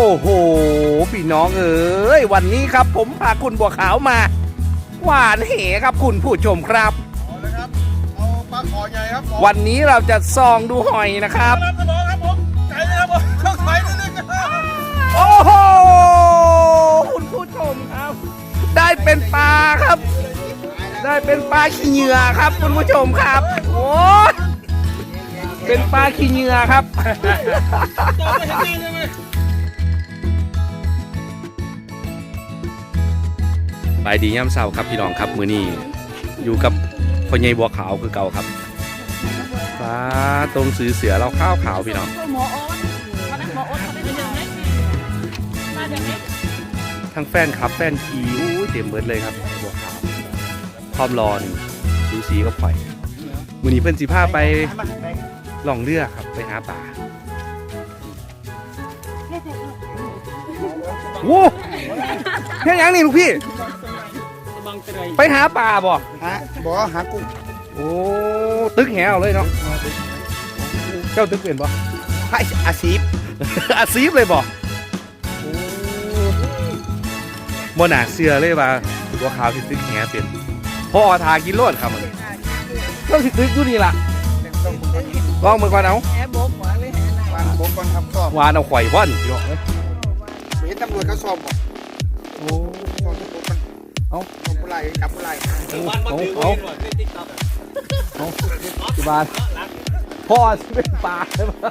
โอ้โห พี่น้องเอ้ยวันนี้ครับผมพาคุณบัวขาวมาหวานเหครับคุณผู้ชมครับ เอาเลยครับ เอาปลาขอใหญ่ครับวันนี้เราจะส่องดูหอยนะครับครับกระบอกครับผมไก่เลยครับผมเข้าไข่นิดนึงครับโอ้โห คุณผู้ชมครับ ได้เป็นปลาครับ ได้เป็นปลาขี้เหงื่อครับ คุณผู้ชมครับ โอ้ยเป็นปลาขี้เหงื่อครับจอดไม่เห็นดีเลยไหม บายดีย่ำเศร้าครับพี่น้องครับมือนี้อยู่กับพ่อใหญ่บัวขาวคือเก่าครับฟ้าตรงสือเสือเราข้าวขาวพี่น้องทั้งแฟนครับแฟนทีอู้เต็มเบิดเลยครับบัวขาวพร้อมรอนี่สูสีก็ปล่อยมือนี้เพิ่นสีผ้าไปล่องเรือครับไปหาปลาโอ้แค่ยังนี่ลูกพี่ ไปหาปลาบ่ฮะบอกหากุ้งโอ้ตึกแหวเลยเนาะเจ้าตึกเป็นบ่ไผ่อาชีพอาซีฟเลยบ่บ่น่าเชื่อเลยว่าตัวขาวที่ตึกแหเป็นพ่อทากินโลดครับมันเจ้าสิตึกอยู่นี่ล่ะลองมือก่อนเอาแอบกหวานเลยแหนะวางบกก่อนครับสอบวานเอาข่อยว่อนพี่น้องเอ้ยเห็นตำรวจเขาสอบบอกโอ้สอบบกก่อน เอาสอบผู้ไรจับผู้ไรเอาเอาเอาที่บ้านพ่อสิเป็นปลาใช่ปะ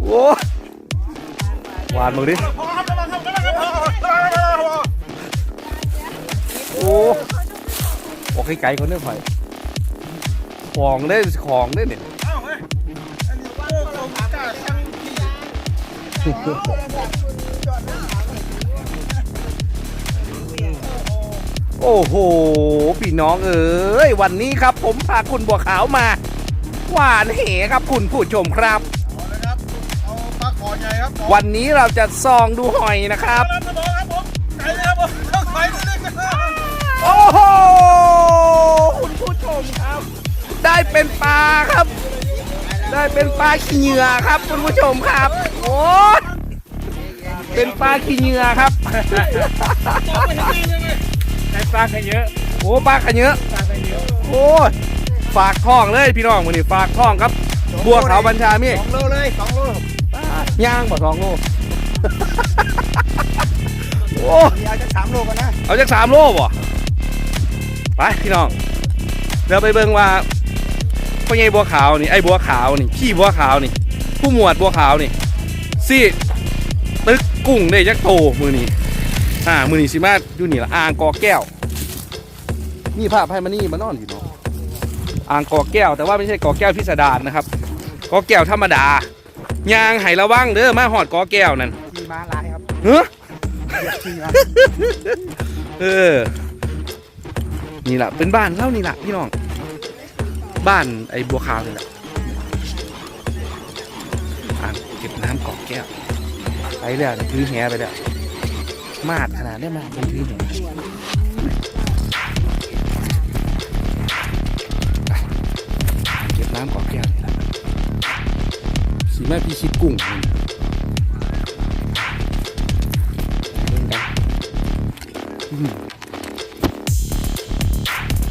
โอ้หวานมึงดิพอครับระวังครับระวังครับโอ้โอเคไกลคนเด้อไผของได้ของได้เนี่ย โอ้โหกล้าช่างที่โอ้โห พี่น้องเอ้ยวันนี้ครับผมพาคุณบัวขาวมาหวานเหครับคุณผู้ชมครับ เอาเลยครับเอาปลาขอใหญ่ครับวันนี้เราจะส่องดูหอยนะครับกระบอกครับผมไก่เลยครับผมเข้าไข่นิดนึงครับโอ้โห คุณผู้ชมครับ ได้เป็นปลาครับ ได้เป็นปลาขี้เหงื่อครับ คุณผู้ชมครับ โอ้ยเป็นปลาขี้เหงื่อครับจอดไม่เห็นดีเลยไห มได้ปลากันเยอะโอ้ปลาขะเยอะปลากันเยอะโอ้ยฝากท้องเลยพี่น้องวันนี้ฝากท้องครับ บัวขาวบัญชามีสองโลเลยสองโลย่างบ่สองโลโอ้เดี๋ยวจะสามโลกันนะเอาจากสามโลบ่ไปพี่น้องเดี๋ยวไปเบิ่งว่าพ่อใหญ่บัวขาวนี่ไอ้บัวขาวนี่พี่บัวขาวนี่ ผู้หมวดบัวขาวนี่สิตึกกุ้งได้จักโตมือนี้ อ่ามือนี้สิมาอยู่นี่ละอ่างกอแก้ว นี่ภาพให้มานี่มานอนอยู่เนาะอ่างกอแก้ว แต่ว่าไม่ใช่กอแก้วพิสดารนะครับกอแก้วธรรมดายางไห้ระวังเด้อมาหอดกอแก้วนั่นขี่ม้าลายครับเฮ้อขี่ม้าเออนี่แหละเป็นบ้านเล่านี่แหละพี่น้อง บ้านไอ้บัวขาวนี่แหละอ่างเก็บน้ำกอกแก้วไปแล้วถือแหไปแล้ว มาดขนาดได้มาเป็นถือแหไปเก็บน้ำก่อกแก้วนี่ละสีแม่พี่ชิดกุ้ง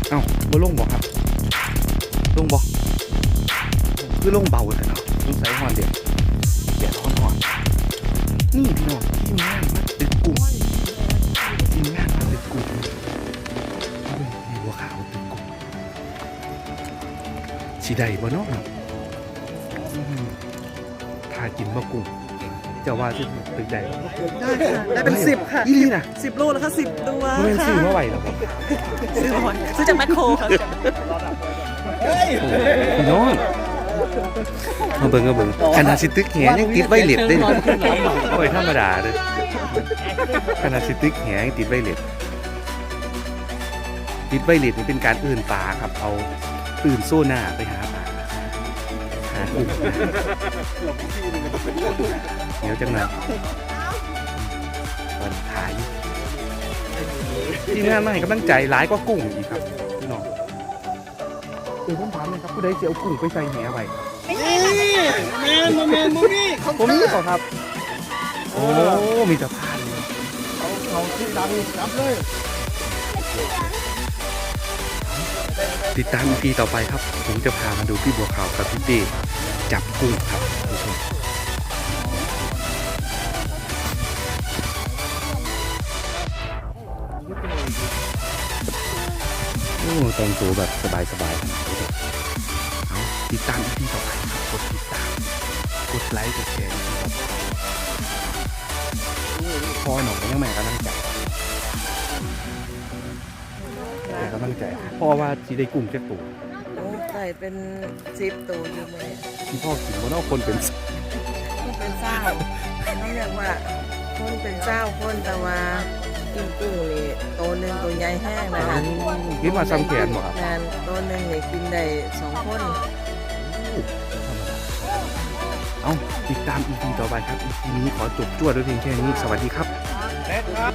เอ้าบ่ลงบ่ครับลงบ่คือลงเบาเลยเนาะสงสัยหอนเดียวเดี๋ยวร้อนหอนนี่พี่น้องที่มา สีใดบ่เนาะอืมทากินบ่กุ้งเจ้าว่าสิตึกใดได้เป็นสิบค่ะอีหลีน่ะสิบโลแล้วค่ะสิบตัวบ่แม่นซื้อมาไหวหรอกซื้อมาไว้ซื้อจากแมคโครค่ะพี่น้องมาเบิ่งมาเบิ่งขนาดสิตึกแหยังติดไวเล็ดได้เลยโอ้ยธรรมดาเลยขนาดสิตึกแหยังติดไวเล็ดติดไวเล็ดนี่เป็นการอื่นปลาครับเอา อื่นโซน่าไปหาปลาหากุ้งเดี๋ยวจังนั้นตอนถ่ายทีมงานมาให้กำลังใจหลายกว่ากุ้งอีกครับพี่น้องเดี๋ยวผมถามหน่อยครับผู้ใดเสียเอากุ้งไปใส่แหไว้ไม่ใช่นี่ค่ะแมนโมเมนโมมี่เขาผมนี่ขอครับ โอ้มีแต่ผ้าเลยเขาเขาที่ดังจับเลย ติดตามอีพีต่อไปครับ ผมจะพามาดูพี่บัวขาวกับพี่ต้จับกุ้งครับผู้ชมโอ้แต่งตัวแบบสบายๆเอาติดตามอีพีต่อไปครับกดติดตามกดไลค์กดแชร์ครับพอหนอกยังแม่กำลังใจ แต่กำลังใจพ่อว่าจีได้กุ้งแค่ตัวโอ้ไก่เป็นสิบตัวอยู่ไหมที่พ่อกินว่าเอาคนเป็นคนเป็นเศร้าเขาเรียกว่าคนเป็นเศร้าคนแต่ว่ากินกุ้งนี่ตัวหนึ่งตัวใหญ่แห้งนะคะคิดว่าซ้ำแขนบ่ครับงานตัวหนึ่งนี่กินได้สองคนเอาติดตามอีพีต่อไปครับอีพีนี้ขอจบจวดด้วยเพียงแค่นี้ สวัสดีครับแท็กครับ